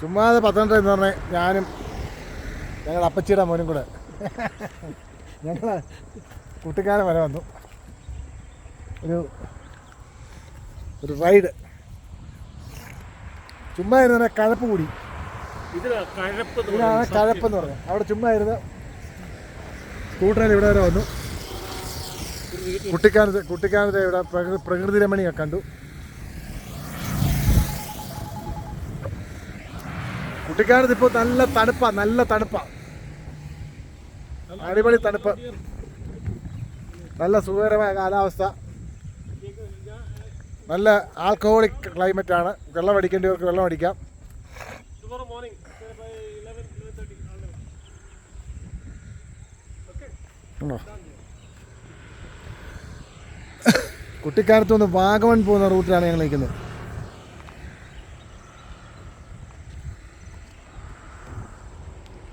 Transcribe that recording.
ചുമ്മാതെ പത്തനംതിട്ട എന്ന് പറഞ്ഞാൽ ഞാനും ഞങ്ങളുടെ അപ്പച്ചിയുടെ മോനും കൂടെ. ഞങ്ങൾ കുട്ടിക്കാലം വരെ വന്നു. ഒരു ഒരു റൈഡ് ചുമ്മാ ഇരുന്ന കഴപ്പ് കൂടി. ഇതാണ് കഴപ്പ് എന്ന് പറഞ്ഞത്. അവിടെ ചുമ്മാ ഇരുന്ന് സ്കൂട്ടറിൽ ഇവിടെ വരെ വന്നു. കുട്ടിക്കാനത്തെ കുട്ടിക്കാനത്തെ ഇവിടെ പ്രകൃതി രമണിയൊക്കെ കണ്ടു. കുട്ടിക്കാനത്ത് ഇപ്പോൾ നല്ല തണുപ്പാ നല്ല തണുപ്പാ. അടിപൊളി തണുപ്പ്. നല്ല സുഖകരമായ കാലാവസ്ഥ. നല്ല ആൽക്കഹോളിക് ക്ലൈമറ്റ് ആണ്. വെള്ളം അടിക്കേണ്ടവർക്ക് വെള്ളം അടിക്കാം. കുട്ടിക്കാലത്ത് morning say by 11 11:30 I'll leave. കുട്ടിക്കാനത്ത് നിന്ന് വാഗമൺ പോകുന്ന റൂട്ടിലാണ് ഞങ്ങൾ നിൽക്കുന്നത്.